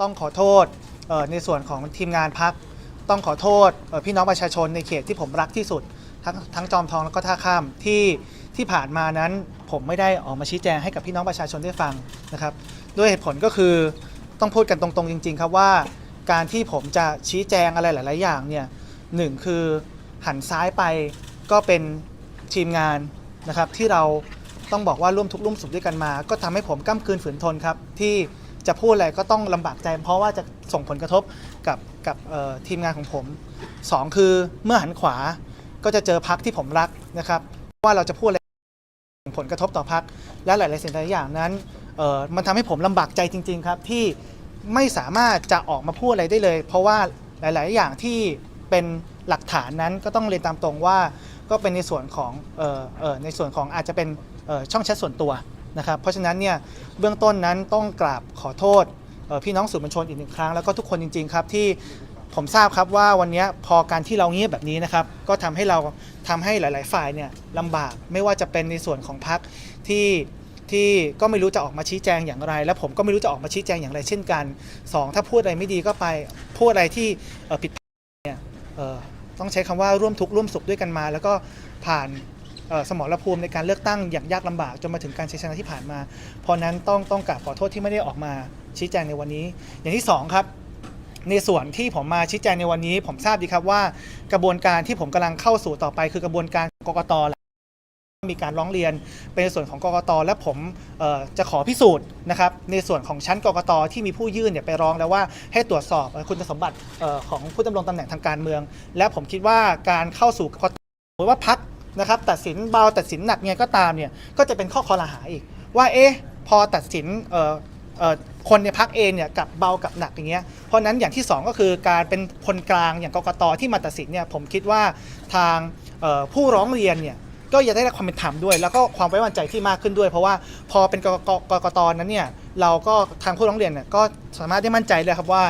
ต้องขอโทษในส่วนของทีมงานพัก ต้องขอโทษพี่น้องประชาชนในเขตที่ผมรักที่สุด ทั้งทั้งจอมทองแล้วก็ท่าข้ามที่ที่ผ่านมานั้นผมไม่ได้ออกมาชี้แจงให้กับพี่น้องประชาชนได้ฟังนะครับ ด้วยเหตุผลก็คือต้องพูดกันตรงๆจริง ๆ ครับว่า การที่ผมจะชี้แจงอะไรหลาย ๆ อย่างเนี่ยหนึ่งคือหันซ้ายไปก็เป็นทีมงานนะครับที่เราต้องบอกว่าร่วมทุกข์ร่วมสุขด้วยกันมา ก็ทำให้ผมก้ำกืนฝืนทนครับที่ จะพูดอะไรก็ต้องลำบากใจ เพราะว่าจะส่งผลกระทบกับกับทีมงานของผมสองคือเมื่อหันขวาก็จะเจอพักที่ผมรักนะครับ ว่าเราจะพูดอะไรส่งผลกระทบต่อพักและหลาย ๆ สิ่งหลายอย่างนั้นมันทำให้ผมลำบากใจจริง ๆ ครับ ที่ไม่สามารถจะออกมาพูดอะไรได้เลย เพราะว่าหลาย ๆ อย่างที่เป็นหลักฐานนั้นก็ต้องเรียนตามตรงว่าก็เป็นในส่วนของออออในส่วนของอาจจะเป็นช่องแชทส่วนตัว นะครับเพราะฉะนั้นเนี่ยเบื้องต้นนั้นต้องกราบขอโทษพี่น้องสื่อมวลชนอีกหนึ่งครั้งแล้วก็ทุกคนจริง ๆ ครับที่ผมทราบครับว่าวันนี้พอการที่เราเงียบแบบนี้นะครับก็ทำให้เราทำให้หลาย ๆ ฝ่ายเนี่ยลำบากไม่ว่าจะเป็นในส่วนของพักที่ที่ก็ไม่รู้จะออกมาชี้แจงอย่างไร และผมก็ไม่รู้จะออกมาชี้แจงอย่างไรเช่นกันสองถ้าพูดอะไรไม่ดีก็ไปพูดอะไรที่เอ่อผิดเนี่ยต้องใช้คำว่าร่วมทุกข์ร่วมสุขด้วยกันมา แล้วก็ผ่าน สมรภูมิในการเลือกตั้งอย่างยากลำบากจนมาถึงการชัยชนะที่ผ่านมา เพราะนั้นต้องต้องกราบขอโทษที่ไม่ได้ออกมาชี้แจงในวันนี้ อย่างที่สองครับ ในส่วนที่ผมมาชี้แจงในวันนี้ ผมทราบดีครับว่ากระบวนการที่ผมกำลังเข้าสู่ต่อไปคือกระบวนการกกตมีการร้องเรียนเป็นส่วนของกกตและผมจะขอพิสูจน์นะครับในส่วนของชั้นกกตที่มีผู้ยื่นเนี่ยไปร้องแล้วว่าให้ตรวจสอบคุณสมบัติของผู้ดำรงตำแหน่งทางการเมือง และผมคิดว่าการเข้าสู่กกตหรือว่าพัก นะครับตัดสินเบาตัดสินหนักไงก็ตามเนี่ยก็จะเป็นข้อคอรหาอีก ว่าเอ๊ะพอตัดสินเอ่อเอ่อคนในพักเองเนี่ยกับเบากับหนักอย่างเงี้ยเพราะนั้นอย่างที่สองก็คือการเป็นคนกลางอย่างกกตที่มาตัดสินเนี่ยผมคิดว่าทางเอ่อผู้ร้องเรียนเนี่ยก็จะได้รับความเป็นธรรมด้วย แล้วก็ความไว้วางใจที่มากขึ้นด้วย เพราะว่าพอเป็นกกกกตนั้นเนี่ยเราก็ทางผู้ร้องเรียนเนี่ยก็สามารถได้มั่นใจเลยครับว่า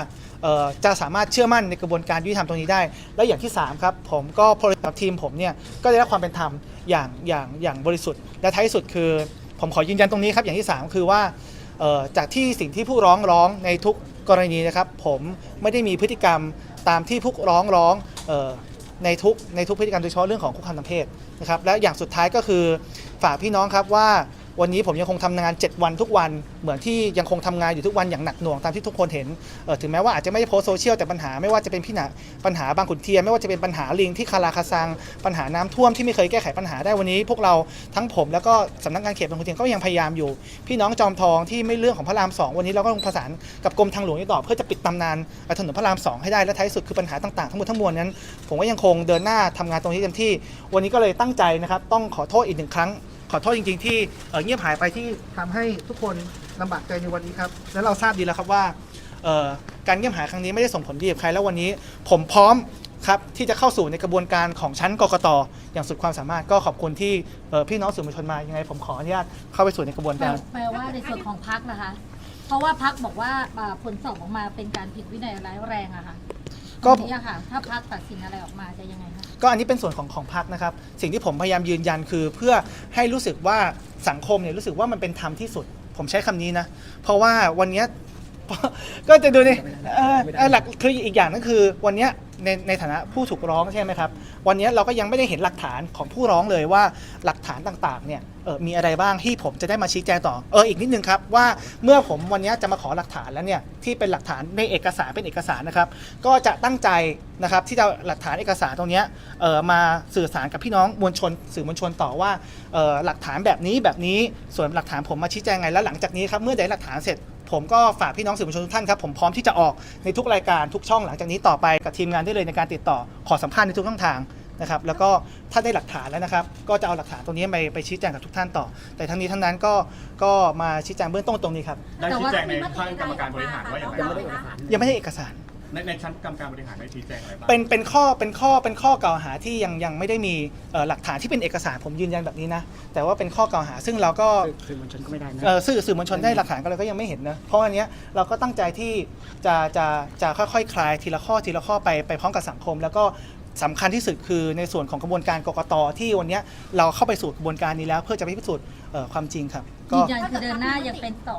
จะสามารถเชื่อมั่นในกระบวนการยุติธรรมตรงนี้ได้ แล้วอย่างที่ 3 ครับ ผมก็พลกับทีมผมเนี่ยก็ได้รับความเป็นธรรมอย่างอย่างอย่างบริสุทธิ์ และท้ายสุดคือ ผมขอยืนยันตรงนี้ครับอย่างที่ 3 คือว่าจากที่สิ่งที่ผู้ร้องร้องในทุกกรณีนะครับ ผมไม่ได้มีพฤติกรรมตามที่ผู้ร้องร้องในทุกในทุกพฤติกรรมโดยเฉพาะเรื่องของคุกคามทางเพศนะครับและอย่างสุดท้ายก็คือฝากพี่น้องครับว่า วันนี้ผมยังคงทำงาน 7 วันทุกวันเหมือนที่ยังคงทำงานอยู่ทุกวันอย่างหนักหน่วงตามที่ทุกคนเห็นเออถึงแม้ว่าอาจจะไม่ได้โพสโซเชียลแต่ปัญหาไม่ว่าจะเป็นพี่หนาปัญหาบางขุนเทียนไม่ว่าจะเป็นปัญหาลิงที่คาราคาซัง ปัญหาน้ำท่วมที่ไม่เคยแก้ไขปัญหาได้วันนี้ พวกเราทั้งผมแล้วก็สำนักงานเขตบางขุนเทียนก็ยังพยายามอยู่ พี่น้องจอมทองที่ไม่เรื่องของพระรามสองวันนี้เราก็ลงประสานกับกรมทางหลวงต่อเพื่อจะปิดตำนานถนนพระรามสองให้ได้และท้ายสุดคือปัญหาต่างๆทั้งหมดทั้งมวลนั้น ผมก็ยังคงเดินหน้าทำงานตรงนี้เต็มที่ วันนี้ก็เลยตั้งใจนะครับต้องขอโทษอีกหนึ่งครั้ง ขอโทษจริง ๆ ที่เอ่อเงียบหายไปที่ทำให้ทุกคนลำบากใจในวันนี้ครับและเราทราบดีแล้วครับว่าเอ่อการเงียบหายครั้งนี้ไม่ได้ส่งผลดีกับใครแล้ววันนี้ ผมพร้อมครับที่จะเข้าสู่ในกระบวนการของชั้นกกตอย่างสุดความสามารถก็ขอบคุณที่เอ่อพี่น้องสื่อมวลชนมายังไงผมขออนุญาตเข้าไปสู่ในกระบวนแปลการ แปลว่าในส่วนของพักนะคะ เพราะว่าพักบอกว่าอ่าผลสอบออกมาเป็นการผิดวินัยร้ายแรงอะค่ะ ก็ตรงนี้อะค่ะ ถ้าพักตัดสินอะไรออกมาจะยังไงคะก็อันนี้เป็นส่วนของของพรรคนะครับ สิ่งที่ผมพยายามยืนยันคือเพื่อให้รู้สึกว่าสังคมเนี่ยรู้สึกว่ามันเป็นธรรมที่สุด ผมใช้คำนี้นะ เพราะว่าวันเนี้ย ก็จะดูนี่เอ่อเอ่อหลักคืออีกอย่างนั่นคือวันเนี้ย ในในฐานะผู้ถูกร้องใช่ไหมครับ วันนี้เราก็ยังไม่ได้เห็นหลักฐานของผู้ร้องเลยว่าหลักฐานต่างๆเนี่ยเออมีอะไรบ้างที่ผมจะได้มาชี้แจงต่อเอออีกนิดนึงครับว่าเมื่อผมวันนี้จะมาขอหลักฐานแล้วเนี่ยที่เป็นหลักฐานในเอกสารเป็นเอกสารนะครับ ก็จะตั้งใจนะครับที่จะหลักฐานเอกสารตรงเนี้ยเออมาสื่อสารกับพี่น้องมวลชน สื่อมวลชนต่อว่าเออหลักฐานแบบนี้แบบนี้ส่วนหลักฐานผมมาชี้แจงไงแล้วหลังจากนี้ครับเมื่อได้หลักฐานเสร็จ ผมก็ฝากพี่น้องสื่อมวลชนทุกท่านครับผมพร้อมที่จะออกในทุกรายการทุกช่องหลังจากนี้ต่อไปกับทีมงานได้เลยในการติดต่อขอสัมภาษณ์ในทุกช่องทางนะครับแล้วก็ถ้าได้หลักฐานแล้วนะครับ ก็จะเอาหลักฐานตรงนี้ไปไปชี้แจงกับทุกท่านต่อ แต่ทั้งนี้ทั้งนั้นก็ก็มาชี้แจงเบื้องต้นตรงนี้ครับได้ชี้แจงในขั้นกรรมการบริหารว่าอย่างไรยังไม่บ้างได้เอกสารยังไม่ได้เอกสาร ในในชั้นกรรมการบริหารได้ชี้แจงอะไรบ้างเป็นเป็นข้อเป็นข้อเป็นข้อกล่าวหาที่ยังยังไม่ได้มีเอ่อหลักฐานที่เป็นเอกสารผมยืนยันแบบนี้นะแต่ว่าเป็นข้อกล่าวหาซึ่งเราก็สื่อมวลชนก็ไม่ได้นะ เอ่อสื่อสื่อมวลชนได้หลักฐานก็เลยก็ยังไม่เห็นนะเพราะอันเนี้ยเราก็ตั้งใจที่จะจะจะค่อยๆคลายทีละข้อทีละข้อไปไปพร้อมกับสังคม แล้วก็สำคัญที่สุดคือในส่วนของกระบวนการกกตที่วันเนี้ยเราเข้าไปสู่กระบวนการนี้แล้ว เพื่อจะไปพิสูจน์เอ่อความจริงครับก็ ยืนยันคือเดินหน้ายังเป็นต่อ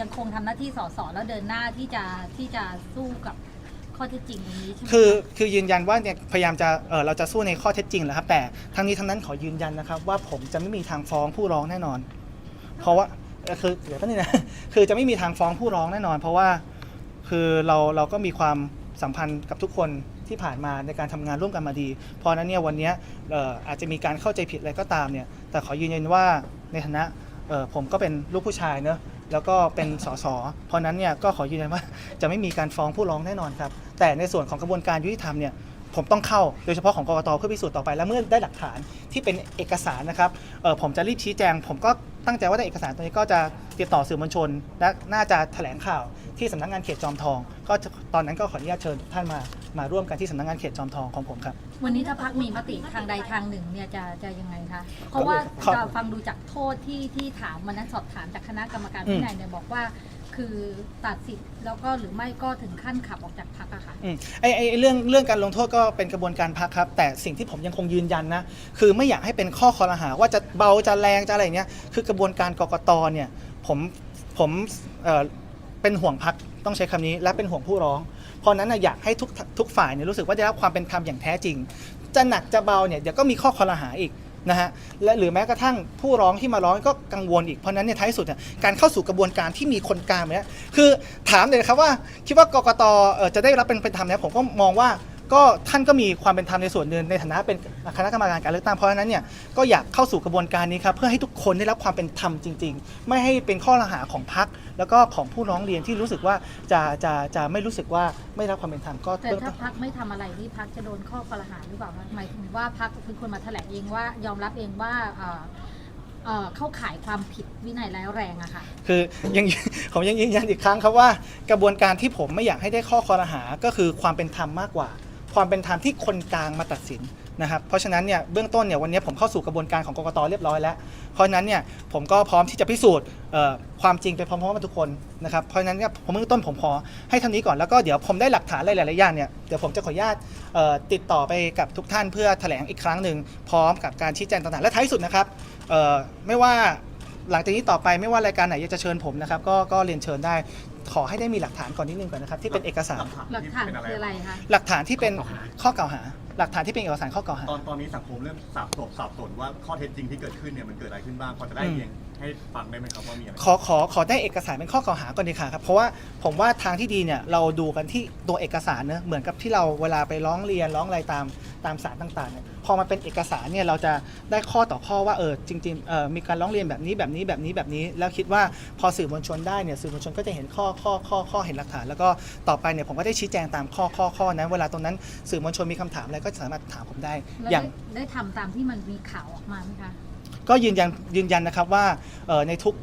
ยังคงทำหน้าที่สสแล้วเดินหน้าที่จะที่จะสู้กับ ข้อเท็จจริงตรงนี้ใช่ไหม คือคือยืนยันว่าเนี่ยพยายามจะเออเราจะสู้ในข้อเท็จจริงแหละครับ แต่ทั้งนี้ทั้งนั้นขอยืนยันนะครับ ว่าผมจะไม่มีทางฟ้องผู้ร้องแน่นอน เพราะว่าเอ่อคือเดี๋ยวแป๊บนึงนะ คือจะไม่มีทางฟ้องผู้ร้องแน่นอน เพราะว่าคือเราเราก็มีความสัมพันธ์กับทุกคนที่ผ่านมาในการทำงานร่วมกันมาดี เพราะฉะนั้นเนี่ยวันเนี้ยเอ่ออาจจะมีการเข้าใจผิดอะไรก็ตามเนี่ยแต่ขอยืนยันว่าในฐานะเอ่อผมก็เป็นลูกผู้ชายเนอะ แล้วก็เป็นสสเพราะนั้นเนี่ยก็ขอยืนยันว่าจะไม่มีการฟ้องผู้ร้องแน่นอนครับ แต่ในส่วนของกระบวนการยุติธรรมเนี่ยผมต้องเข้าโดยเฉพาะของกรกตเพื่อพิสูจน์ต่อไป และเมื่อได้หลักฐานที่เป็นเอกสารนะครับผมจะรีบชี้แจง ผมก็ ตั้งใจว่าในเอกสารตัวนี้ก็จะติดต่อสื่อมวลชน และน่าจะแถลงข่าวที่สำนักงานเขตจอมทอง ก็จะตอนนั้นก็ขออนุญาตเชิญทุกท่านมามาร่วมกันที่สำนักงานเขตจอมทองของผมครับ วันนี้ถ้าพักมีมติทางใดทางหนึ่งเนี่ยจะจะยังไงคะเพราะว่าครับเราฟังดูจากโทษที่ที่ถามวันนั้นสอบถามจากคณะกรรมการวินัยเนี่ยบอกว่า คือตัดสิทธิ์แล้วก็หรือไม่ก็ถึงขั้นขับออกจากพักอะค่ะ อืมไอ้ไอไอ้เรื่องเรื่องการลงโทษก็เป็นกระบวนการพักครับ แต่สิ่งที่ผมยังคงยืนยันนะคือไม่อยากให้เป็นข้อคอรหาว่าจะเบาจะแรงจะอะไรเนี้ยคือกระบวนการกกตเนี่ยผมผมเอ่อเป็นห่วงพักต้องใช้คำนี้ และเป็นห่วงผู้ร้อง เพราะฉะนั้นนะอยากให้ทุกทุกฝ่ายเนี่ยรู้สึกว่าได้รับความเป็นธรรมอย่างแท้จริง จะหนักจะเบาเนี่ยเดี๋ยวก็มีข้อคอรหาอีก นะฮะและหรือแม้กระทั่งผู้ร้องที่มาร้องก็กังวลอีกเพราะนั้นเนี่ยท้ายสุดเนี่ยการเข้าสู่กระบวนการที่มีคนกลางเนี่ยคือถามเลยครับว่าคิดว่ากกตจะได้รับเป็นเป็นธรรมเนี่ยผมก็มองว่า ก็ท่านก็มีความเป็นธรรมในส่วนหนึ่งในฐานะเป็นคณะกรรมการการเลือกตั้งเพราะฉะนั้นเนี่ยก็อยากเข้าสู่กระบวนการนี้ครับเพื่อให้ทุกคนได้รับความเป็นธรรมจริง ๆ ไม่ให้เป็นข้อละหาของพรรคแล้วก็ของผู้ร้องเรียนที่รู้สึกว่าจะจะจะไม่รู้สึกว่าไม่ได้รับความเป็นธรรมก็แต่เบื้องถ้าต้นพักไม่ทำอะไรนี่พักจะโดนข้อกล่าวหาหรือเปล่าคะหมายถึงว่าพักเป็นคนมาแถลงเองว่ายอมรับเองว่าเอ่อเอ่อเข้าข่ายความผิดวินัยร้ายแรงอะค่ะ คือยัง ผมยังยืนยันอีกครั้งครับว่ากระบวนการที่ผมไม่อยากให้ได้ข้อคอรหาก็คือความเป็นธรรมมากกว่า ความเป็นธรรมที่คนกลางมาตัดสินนะครับเพราะฉะนั้นเนี่ยเบื้องต้นเนี่ยวันนี้ผมเข้าสู่กระบวนการของกกตเรียบร้อยแล้ว เพราะฉะนั้นเนี่ยผมก็พร้อมที่จะพิสูจน์ความจริงไปพร้อมๆกันทุกคนนะครับเพราะฉะนั้นเนี่ยผมเบื้องต้นผมขอให้เท่านี้ก่อนแล้วก็เดี๋ยวผมได้หลักฐานหลายๆอย่างเนี่ยเดี๋ยวผมจะขออนุญาตติดต่อไปกับทุกท่านเพื่อแถลงอีกครั้งหนึ่งพร้อมกับการชี้แจงต่างๆและท้ายสุดนะครับไม่ว่าหลังจากนี้ต่อไปไม่ว่ารายการไหนจะเชิญผมนะครับก็ก็เรียนเชิญได้ ขอให้ได้มีหลักฐานก่อนนิดนึงก่อนนะครับที่เป็นเอกสาร หลักฐานคืออะไรคะ หลักฐานที่เป็นข้อกล่าวหา หลักฐานที่เป็นเอกสารข้อกล่าวหา ตอนตอนนี้สังคมเริ่มสับสนสับสนว่าข้อเท็จจริงที่เกิดขึ้นเนี่ยมันเกิดอะไรขึ้นบ้างพอจะได้อืมเรียง ให้ฟังได้ไหมครับว่ามีอะไร ขอขอขอได้เอกสารเป็นข้อกล่าวหาก่อนดีค่ะครับเพราะว่าผมว่าทางที่ดีเนี่ยเราดูกันที่ตัวเอกสารเนอะเหมือนกับที่เราเวลาไปร้องเรียนร้องอะไรตามตามสารต่างๆเนี่ยพอมันเป็นเอกสารเนี่ยเราจะได้ข้อต่อข้อว่าเออจริงๆเออมีการร้องเรียนแบบนี้แบบนี้แบบนี้แบบนี้ แล้วคิดว่าพอสื่อมวลชนได้เนี่ยสื่อมวลชนก็จะเห็นข้อข้อข้อข้อเห็นหลักฐาน แล้วก็ต่อไปเนี่ยผมก็ได้ชี้แจงตามข้อข้อข้อนั้นเวลาตรงนั้นสื่อมวลชนมีคำถามอะไรก็สามารถถามผมได้แล้วอย่าง ได้ได้ทำตามที่มันมีข่าวออกมาไหมคะ ก็ยืนยันยืนยันนะครับว่าเอ่อในทุก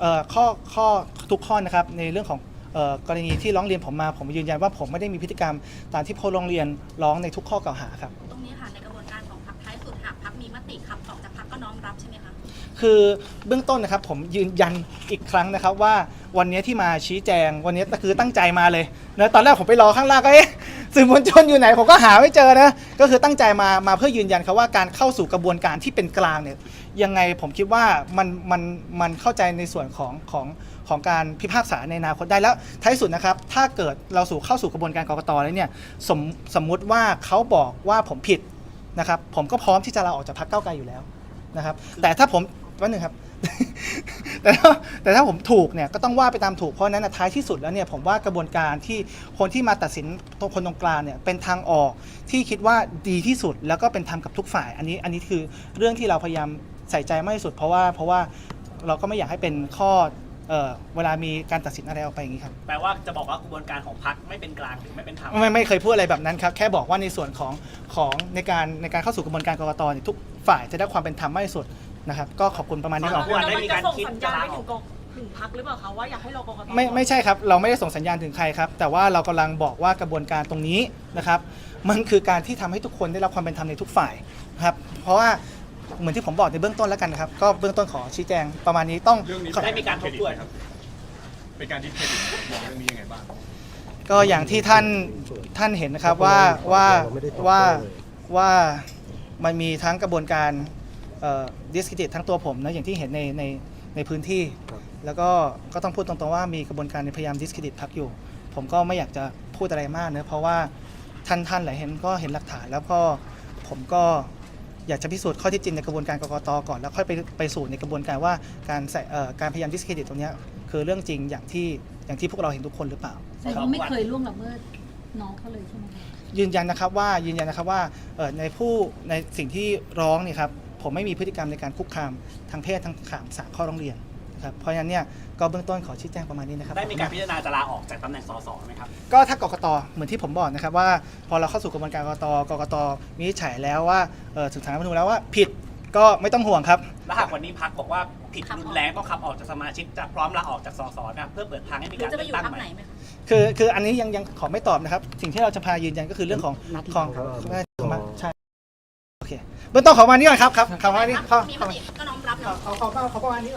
เอ่อข้อข้อทุกข้อนะครับในเรื่องของเอ่อกรณีที่ร้องเรียนผมมา ผมยืนยันว่าผมไม่ได้มีพฤติกรรมตามที่ผู้ร้องเรียนร้องในทุกข้อกล่าวหาครับ ตรงนี้ค่ะในกระบวนการของพรรคท้ายสุดหากพรรคมีมติขับออกจากพรรคก็น้อมรับใช่ไหมคะคือเบื้องต้นนะครับผมยืนยันอีกครั้งนะครับว่าวันนี้ที่มาชี้แจงวันนี้คือตั้งใจมาเลยนะตอนแรกผมไปรอข้างล่างก็เอ๊ะ สื่อมวลชนอยู่ไหนผมก็หาไม่เจอนะ ก็คือตั้งใจมามาเพื่อยืนยันครับว่าการเข้าสู่กระบวนการที่เป็นกลางเนี่ยยังไงผมคิดว่ามันมันมันเข้าใจในส่วนของของของการพิพากษาในอนาคตได้แล้วท้ายสุดนะครับ ถ้าเกิดเราสู่เข้าสู่กระบวนการกรกตแล้วเนี่ยสมสมมุติว่าเขาบอกว่าผมผิดนะครับ ผมก็พร้อมที่จะลาออกจากพรรคก้าวไกลอยู่แล้วนะครับ แต่ถ้าผม วันหนึ่งครับ แต่ถ้าแต่ถ้าผมถูกเนี่ยก็ต้องว่าไปตามถูกเพราะฉะนั้นนะท้ายที่สุดแล้วเนี่ยผมว่ากระบวนการที่คนที่มาตัดสินตรงคนตรงกลางเนี่ยเป็นทางออกที่คิดว่าดีที่สุดแล้วก็เป็นธรรมกับทุกฝ่าย อันนี้อันนี้คือเรื่องที่เราพยายามใส่ใจมากที่สุด เพราะว่าเพราะว่าเราก็ไม่อยากให้เป็นข้อเอ่อเวลามีการตัดสินอะไรออกไปอย่างนี้ครับ แปลว่าจะบอกว่ากระบวนการของพรรคไม่เป็นกลางหรือไม่เป็นธรรมไม่ไม่เคยพูดอะไรแบบนั้นครับ แค่บอกว่าในส่วนของของในการในการเข้าสู่กระบวนการกรกตเนี่ยทุกฝ่ายจะได้ความเป็นธรรมมากที่สุด นะครับก็ขอบคุณประมาณนี้ก่อนควรได้มีการคิดส่งสัญจะญาณลาไปอถึอกงกถึงพักหรือเปล่าคะว่าอยากให้รอกกตไม่ไม่ใช่ครับ เราไม่ได้ส่งสัญญาณถึงใครครับ แต่ว่าเรากำลังบอกว่ากระบวนการตรงนี้นะครับ มันคือการที่ทำให้ทุกคนได้รับความเป็นธรรมในทุกฝ่ายนะครับ เพราะว่าเหมือนที่ผมบอกในเบื้องต้นแล้วกันนะครับ ก็เบื้องต้นขอชี้แจงประมาณนี้ต้องเรื่องนี้ได้มีการทบทวนครับเป็นการดิสเครดิตมองเรื่องนี้ยังไงบ้าง ก็อย่างที่ท่านท่านเห็นนะครับว่าว่าว่าว่ามันมีทั้งกระบวนการ ดิสกิติทั้งตัวผมนะอย่างที่เห็นในในในพื้นที่ แล้วก็ก็ต้องพูดตรงๆว่ามีกระบวนการในพยายามดิสเครดิตพักอยู่ ผมก็ไม่อยากจะพูดอะไรมากเนะเพราะว่าท่านท่านหลายเห็นก็เห็นหลักฐานแล้วก็ผมก็อยากจะพิสูจน์ข้อเที่จริงในกระบวนการกกตก่อนแล้วค่อยไปไปสู่ในกระบวนการว่าการใส่เอ่อการพยายามดิสเครดิตตรงเนี้ยคือเรื่องจริงอย่างที่อย่างที่พวกเราเห็นทุกคนหรือเปล่าแสดงว่าไม่เคยล่วงละเมิดน้องเขาเลยใช่ไหมคะยืนยันนะครับว่ายืนยันนะครับว่าเอ่อในผู้ในสิ่งที่ร้องเนี่ยครับ ผมไม่มีพฤติกรรมในการคุกคามทางเพศทางขามสามข้อร้องเรียนนะครับเพราะฉะนั้นเนี่ยก็เบื้องต้นขอชี้แจงประมาณนี้นะครับได้มีการพิจารณาจะลาออกจากตำแหน่งสสไหมครับ ก็ถ้ากกตเหมือนที่ผมบอกนะครับว่า พอเราเข้าสู่กระบวนการกกตกกตวินิจฉัยแล้วว่าเอ่อถึงสารรัฐธรรมนูญแล้วว่าผิดก็ไม่ต้องห่วงครับ แล้วหากวันนี้พักบอกว่าผิดรุนแรงต้องขับออกจากสมาชิกจะพร้อมลาออกจากสสนะครับเพื่อเปิดทางให้มีหรือการจะไปเลืออกยู่ตั้งพักใหไหนม่ ไหมคะ คือคืออันนี้ยังยังขอไม่ตอบนะครับ สิ่งที่เราจะพายืนยันก็คือเรื่องของของใช่โอ เคเบื้องต้นขอประมาณนี้ก่อนครับครับขอประมาณนี้ขอมีขมอติก็น้อมรับขอเนาะ ขอขอขอประมาณนี้ก่อน